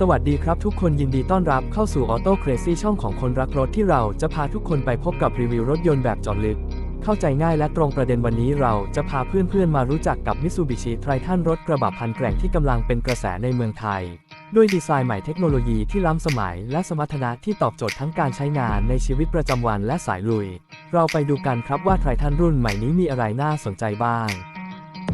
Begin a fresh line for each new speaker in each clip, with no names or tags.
สวัสดีครับทุกคนยินดีต้อนรับเข้าสู่ Auto Crazy ช่องของคนรักรถที่เราจะพาทุกคนไปพบกับรีวิวรถยนต์แบบเจอดลึก เข้าใจง่ายและตรงประเด็นวันนี้เราจะพาเพื่อนๆมารู้จักกับ Mitsubishi Triton รถกระบะพันแกร่งที่กำลังเป็นกระแสในเมืองไทย ด้วยดีไซน์ใหม่เทคโนโลยีที่ล้ำสมัย และสมรรถนะที่ตอบโจทย์ทั้งการใช้งานในชีวิตประจำวันและสายลุย เราไปดูกันครับว่า Triton รุ่นใหม่นี้มีอะไรน่าสนใจบ้าง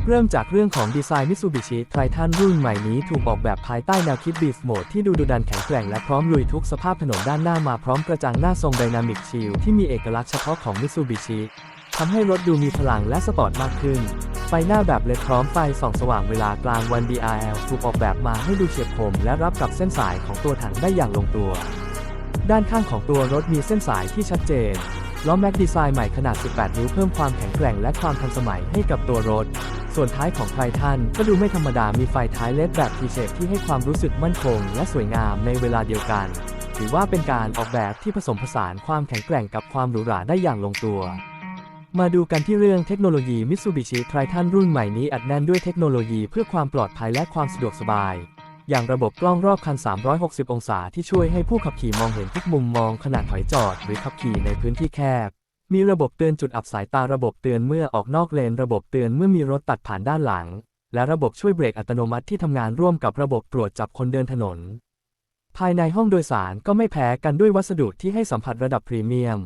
เริ่มจากเรื่องของดีไซน์ Mitsubishi Triton รุ่นใหม่นี้ถูกออกแบบภายใต้แนวคิด Beast Mode ที่ดูดุดันแข็งแกร่งและพร้อมลุยทุกสภาพถนนด้านหน้ามาพร้อมกระจังหน้าทรง Dynamic Shield ที่มีเอกลักษณ์เฉพาะของ Mitsubishi ทำให้รถดูมีพลังและสปอร์ตมากขึ้น ไฟหน้าแบบเลดพร้อมไฟส่องสว่างเวลากลางวัน DRL ถูกออกแบบมาให้ดูเฉียบคมและรับกับเส้นสายของตัวถังได้อย่างลงตัว ด้านข้างของตัวรถมีเส้นสายที่ชัดเจน ล้อแม็กดีไซน์ใหม่ขนาด 18 นิ้วเพิ่มความแข็งแกร่งและความทันสมัยให้กับตัวรถ ส่วนท้ายของไททันก็ดูไม่ธรรมดามีไฟท้ายเลดแบบทีเชที่ให้ความรู้สึกมั่นคง และสวยงามในเวลาเดียวกัน ถือว่าเป็นการออกแบบที่ผสมผสานความแข็งแกร่งกับความหรูหราได้อย่างลงตัว มาดูกันที่เรื่องเทคโนโลยี Mitsubishi Triton รุ่นใหม่นี้อัดแน่นด้วยเทคโนโลยีเพื่อความปลอดภัยและความสะดวกสบาย อย่างระบบกล้องรอบคัน 360 องศาที่ช่วยให้ผู้ขับขี่มองเห็นทุกมุมมองขณะถอยจอด หรือขับขี่ในพื้นที่แคบ มีระบบเตือนจุดอับสายตาระบบเตือนเมื่อออกนอกเลน ระบบเตือนเมื่อมีรถตัดผ่านด้านหลัง และระบบช่วยเบรกอัตโนมัติที่ทำงานร่วมกับระบบตรวจจับคนเดินถนน ภายในห้องโดยสารก็ไม่แพ้กันด้วยวัสดุที่ให้สัมผัสระดับพรีเมียม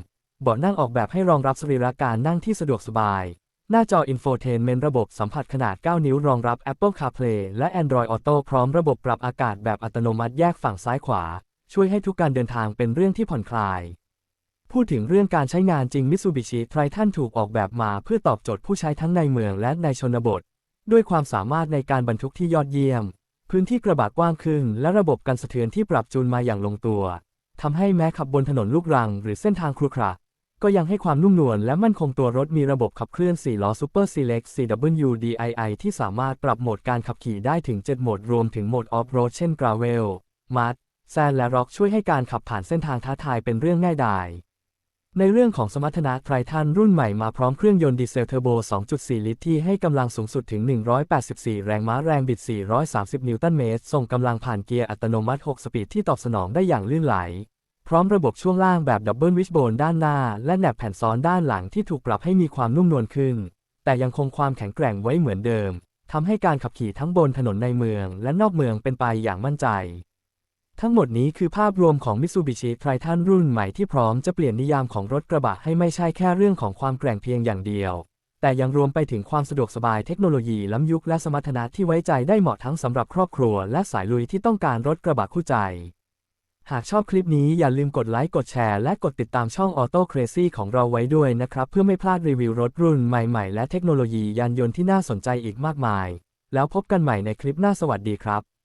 เบาะนั่งออกแบบให้รองรับสรีระการนั่งที่สะดวกสบาย หน้าจอ Infotainment ระบบสัมผัสขนาด 9 นิ้วรองรับ Apple CarPlay และ Android Auto พร้อมระบบปรับอากาศแบบอัตโนมัติแยกฝั่งซ้ายขวา ช่วยให้ทุกการเดินทางเป็นเรื่องที่ผ่อนคลาย พูดถึงเรื่องการใช้งานจริง Mitsubishi Triton ถูกออกแบบมาเพื่อตอบโจทย์ผู้ใช้ทั้งในเมืองและในชนบท ด้วยความสามารถในการบรรทุกที่ยอดเยี่ยม พื้นที่กระบะกว้างขึ้น และระบบกันสะเทือนที่ปรับจูนมาอย่างลงตัวทำให้แม้ขับบนถนนลูกรัง หรือเส้นทางครุขระ ก็ยังให้ความนุ่มนวลและมั่นคงตัวรถมีระบบขับเคลื่อน 4 ล้อ Super Select CWDII ที่สามารถปรับโหมดการขับขี่ได้ถึง 7 โหมดรวมถึงโหมด Off-road เช่น Gravel Mud Sand และ Rock ช่วยให้การขับผ่านเส้นทางท้าทายเป็นเรื่องง่ายดาย ในเรื่องของสมรรถนะไททันรุ่นใหม่มาพร้อมเครื่องยนต์ดีเซลเทอร์โบ 2.4 ลิตรที่ให้กำลังสูงสุดถึง 184 แรงม้าแรงบิด 430 นิวตันเมตรส่งกำลังผ่านเกียร์อัตโนมัติ 6 สปีดที่ตอบสนองได้อย่างลื่นไหล พร้อมระบบช่วงล่างแบบดับเบิลวิชโบนด้านหน้า และแหนบแผ่นซ้อนด้านหลังที่ถูกปรับให้มีความนุ่มนวลขึ้น แต่ยังคงความแข็งแกร่งไว้เหมือนเดิมทำให้การขับขี่ทั้งบนถนนในเมืองและนอกเมืองเป็นไปอย่างมั่นใจ ทั้งหมดนี้คือภาพรวมของ Mitsubishi Triton รุ่นใหม่ที่พร้อมจะเปลี่ยนนิยามของรถกระบะให้ไม่ใช่แค่เรื่องของความแกร่งเพียงอย่างเดียว แต่ยังรวมไปถึงความสะดวกสบายเทคโนโลยีล้ำยุคและสมรรถนะที่ไว้ใจได้เหมาะทั้งสำหรับครอบครัว และสายลุยที่ต้องการรถกระบะคู่ใจ หากชอบคลิปนี้อย่าลืมกดไลค์กดแชร์และกดติดตามช่อง Auto Crazy ของเราไว้ด้วยนะครับ เพื่อไม่พลาดรีวิวรถรุ่นใหม่ๆ และเทคโนโลยียานยนต์ที่น่าสนใจอีกมากมาย แล้วพบกันใหม่ในคลิปหน้าสวัสดีครับ